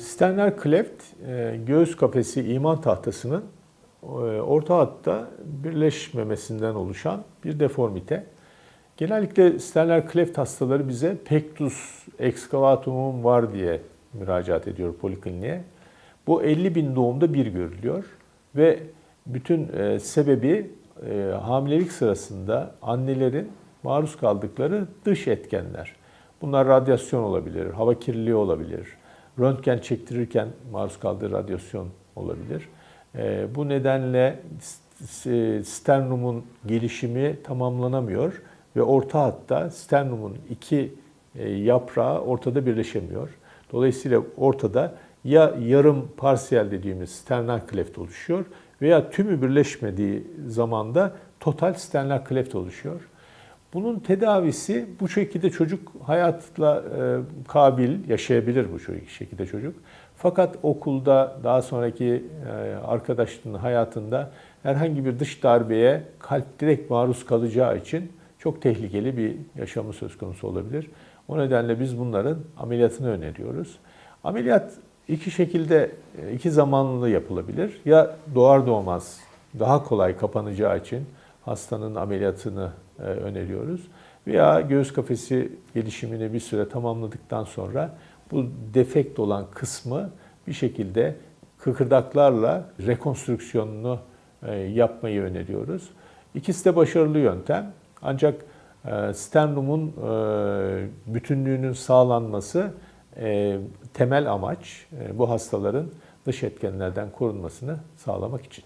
Sterner kleft, e, göğüs kafesi iman tahtasının e, orta hatta birleşmemesinden oluşan bir deformite. Genellikle sterner kleft hastaları bize pectus excavatumum var diye müracaat ediyor polikliniğe. Bu 50 bin doğumda bir görülüyor ve bütün e, sebebi hamilelik sırasında annelerin maruz kaldıkları dış etkenler. Bunlar radyasyon olabilir, hava kirliliği olabilir, röntgen çektirirken maruz kaldığı radyasyon olabilir. E, bu nedenle s- sternumun gelişimi tamamlanamıyor ve orta hatta sternumun iki e, yaprağı ortada birleşemiyor. Dolayısıyla ortada ya yarım parsiyel dediğimiz sternal kleft oluşuyor veya tümü birleşmediği zamanda total sternal kleft oluşuyor. Bunun tedavisi bu şekilde çocuk hayatla e, kabil yaşayabilir bu şekilde çocuk. Fakat okulda daha sonraki e, arkadaşının hayatında herhangi bir dış darbeye kalp direkt maruz kalacağı için çok tehlikeli bir yaşamı söz konusu olabilir. O nedenle biz bunların ameliyatını öneriyoruz. Ameliyat iki şekilde, e, iki zamanlı yapılabilir. Ya doğar doğmaz daha kolay kapanacağı için hastanın ameliyatını öneriyoruz. Veya göğüs kafesi gelişimini bir süre tamamladıktan sonra bu defekt olan kısmı bir şekilde kıkırdaklarla rekonstrüksiyonunu e, yapmayı öneriyoruz. İkisi de başarılı yöntem. Ancak e, sternumun e, bütünlüğünün sağlanması e, temel amaç e, bu hastaların dış etkenlerden korunmasını sağlamak için.